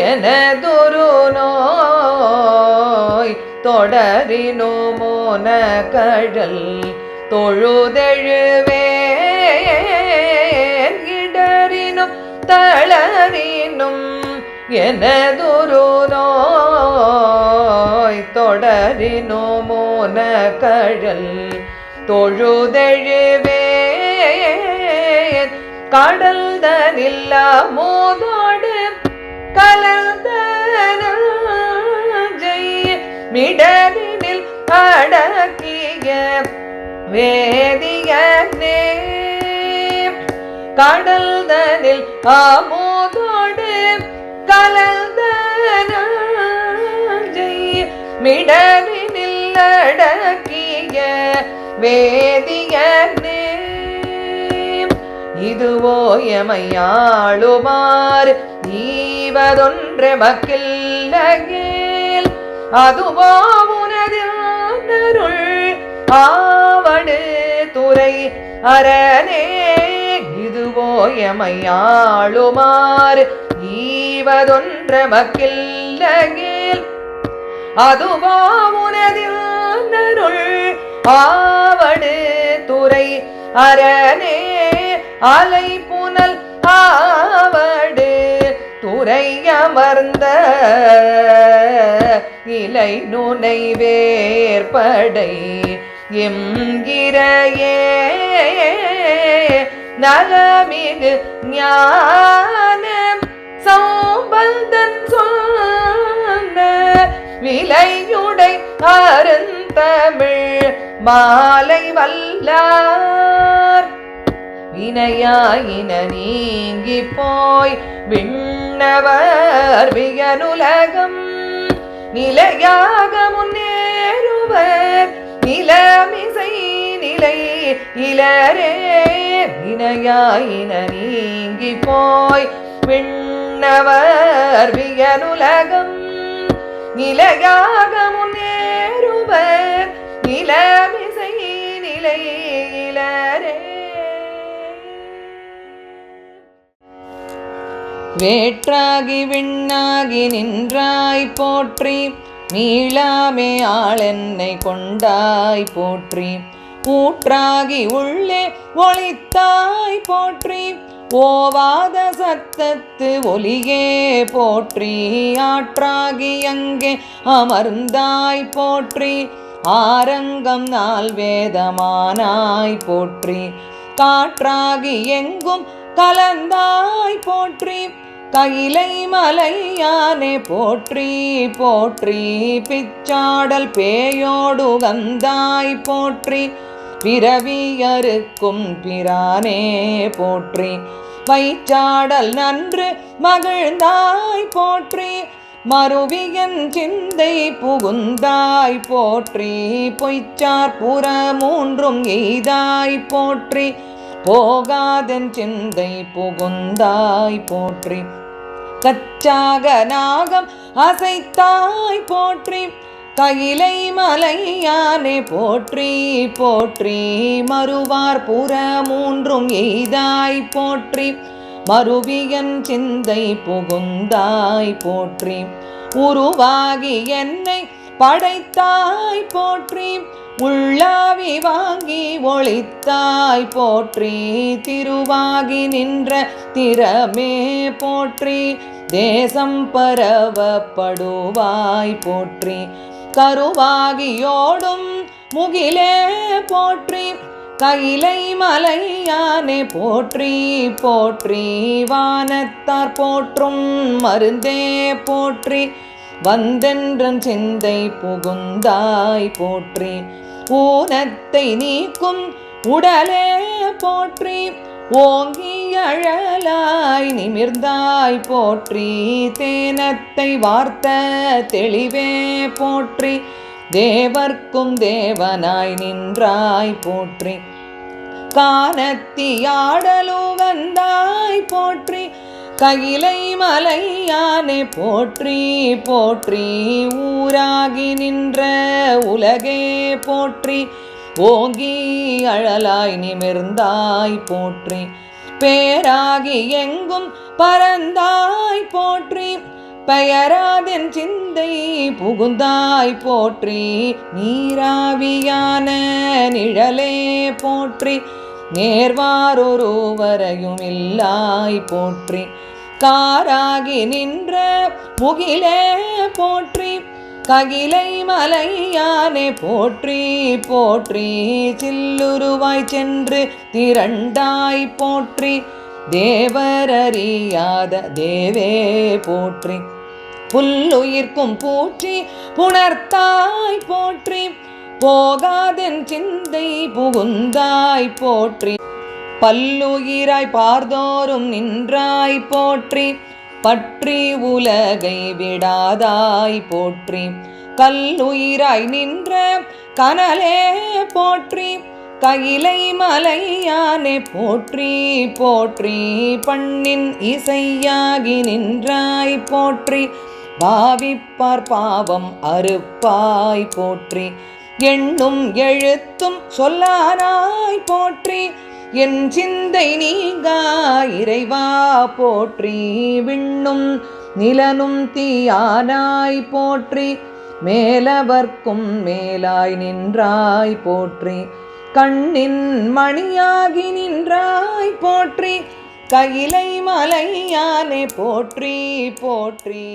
எனதொரு நோய் தொடரினோ மோன கடல் தொழுதெழுவேன் இடரினும் தளரினும் எனதொரு நோய் தொடரினோ மோன கடல் தொழுதெழுவேன். கடல் தனில்லா மோதோடு கலந்த ஜெய அடக்கிய வேதியனே. கடல் தனில் ஆமோதோடு கலந்த ஜெய அடக்கிய வேதியன். இதுவோ எமையாளுமார் ஈவதொன்று மக்கில்லகேல் அதுவோ உனதில் ஆவடு துறை அரணே இதுவோ எமையாளுமார் ஈவதொன்று மக்கில்லகேல் அதுவா உனதில் ஆவடு துறை அரணே அலை புனல் ஆவடு துறையமர்ந்த இலை நுனை வேற்படை எங்கிறையே நலமிகு ஞான சௌபந்தன் சொன்ன விலையுடை அருந்தமிழ் மாலை வல்லார் இணையாயின நீங்கி போய் விண்ணவர் வியனுலகம். நிலையாக முன்னேறுவர். நிலமிசை நிலை இளரே இணையாயின நீங்கி போய் விண்ணவர் வியனுலகம். நிலையாக முன்னேறுவர் வேற்றாகி விண்ணாகி நின்றாய் போற்றி. மீளாமே ஆளென்னை கொண்டாய் போற்றி. ஊற்றாகி உள்ளே ஒளித்தாய் போற்றி. ஓவாத சத்தத்து ஒலியே போற்றி. ஆற்றாகி அங்கே அமர்ந்தாய் போற்றி. ஆரங்கம் நாள் வேதமானாய் போற்றி. காற்றாகி எங்கும் கலந்தாய் கைலை மலையானே போற்றி போற்றி. பிச்சாடல் பேயோடு வந்தாய் போற்றி. பிறவியருக்கும் பிரானே போற்றி. வைச்சாடல் நன்று மகிழ்ந்தாய் போற்றி. மறுவியன் சிந்தை புகுந்தாய் போற்றி. பொய்ச்சார் புற மூன்றும் எய்தாய் போற்றி. போகாதன் சிந்தை புகுந்தாய் போற்றி. கச்சாக நாகம் அசைத்தாய் போற்றி கையிலை மலையானே போற்றி போற்றி மறுவார் புற மூன்றும் எய்தாய் போற்றி மறுவியன் சிந்தை புகுந்தாய் போற்றி உருவாகி என்னை படைத்தாய் போற்றி உள்ளாவி வாங்கி ஒளித்தாய் போற்றி திருவாகி நின்ற திறமே போற்றி தேசம் பரவப்படுவாய் போற்றி. கருவாகியோடும் முகிலே போற்றி. கைலை மலையானே போற்றி போற்றி. வானத்தார் போற்றும் மருந்தே போற்றி. வந்தென்றன் சிந்தை புகுந்தாய் போற்றி. ஊனத்தை நீக்கும் உடலே போற்றி. ஓங்கி அழலாய் நிமிர்ந்தாய் போற்றி. தேனத்தை வார்த்த தெளிவே போற்றி. தேவர்க்கும் தேவனாய் நின்றாய் போற்றி. கானத்தியாடலு வந்தாய் போற்றி. கையிலை மலையானே போற்றி போற்றி. ஊராகி நின்ற உலகே போற்றி. ஓங்கி அழலாய் நிமிர்ந்தாய் போற்றி. பேராகி எங்கும் பரந்தாய் போற்றி. பெயராதன் சிந்தை புகுந்தாய் போற்றி. நீராவியான நிழலே போற்றி. நேர்வாரொருவரையும் இல்லாய் போற்றி. காராகி நின்ற முகிலே போற்றி. ககிலை மலையானே போற்றி போற்றி. சில்லுருவாய் சென்று திரண்டாய் போற்றி. தேவரறியாத தேவே போற்றி. புல்லுயிர்க்கும் பூற்றி புணர்த்தாய் போற்றி. போகாதென் சிந்தை புகுந்தாய் போற்றி. பல்லுயிராய் பார்தோறும் நின்றாய் போற்றி. பற்றி உலகை விடாதாய் போற்றி. கல்லுயிராய் நின்ற கனலே போற்றி. கயிலை மலையானே போற்றி போற்றி. பண்ணின் இசையாகி நின்றாய் போற்றி. பாவிப்பார் பாவம் அறுப்பாய் போற்றி. எண்ணும் எழுத்தும் சொல்லானாய் போற்றி. என் சிந்தை நீங்கா இறைவா போற்றி விண்ணும் நிலனும் தீயானாய் போற்றி மேலவர்க்கும் மேலாய் நின்றாய் போற்றி கண்ணின் மணியாகி நின்றாய் போற்றி கையிலை மலையானே போற்றி போற்றி